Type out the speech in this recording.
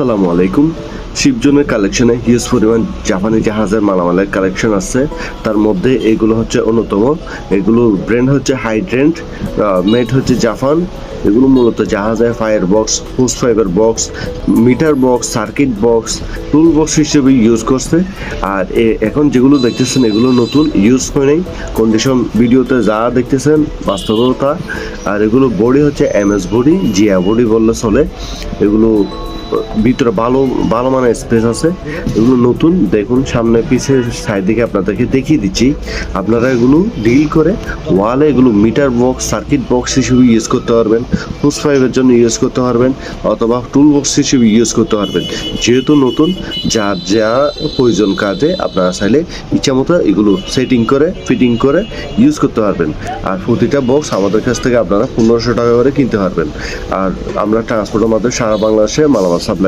আসসালামু আলাইকুম। শিবজনের কালেকশনে হিউজ পরিমাণ জাপানি জাহাজের মালামালের কালেকশন আছে। তার মধ্যে এগুলো হচ্ছে অন্যতম। এগুলো ব্র্যান্ড হচ্ছে হাইড্রেন্ট মেড হচ্ছে জাপান এগুলো মূলত জাহাজে fire box hose fibre box meter box circuit box tool box হিসেবে ইউজ করছে। আর এখন যেগুলো দেখতেছেন, এগুলো নতুন ইউজ হয় নাই। কন্ডিশন ভিডিওতে যা দেখতেছেন, বাস্তবতা। আর এগুলো বডি হচ্ছে M S body G I body বললে চলে। এগুলো ভিতরে ভালো ভালো মানের স্পেস আছে। এগুলো নতুন, দেখুন, সামনে পিছে সাইড দিকে আপনাদেরকে দেখিয়ে দিচ্ছি। আপনারা এগুলো ডিল করে ওয়ালে এগুলো মিটার বক্স সার্কিট বক্স হিসেবে ইউজ করতে পারবেন। হুস ফাইভের জন্য ইউজ করতে পারবেন, অথবা টুল বক্স হিসেবে ইউজ করতে পারবেন। যেহেতু নতুন, যার যা প্রয়োজন কাজে আপনারা চাইলে ইচ্ছা মতো এগুলো সেটিং করে ফিটিং করে ইউজ করতে পারবেন। আর প্রতিটা বক্স আমাদের কাছ থেকে আপনারা পনেরোশো টাকা করে কিনতে পারবেন। আর আমরা ট্রান্সপোর্টের মাধ্যমে সারা বাংলাদেশে মালামাল সাপ্লাই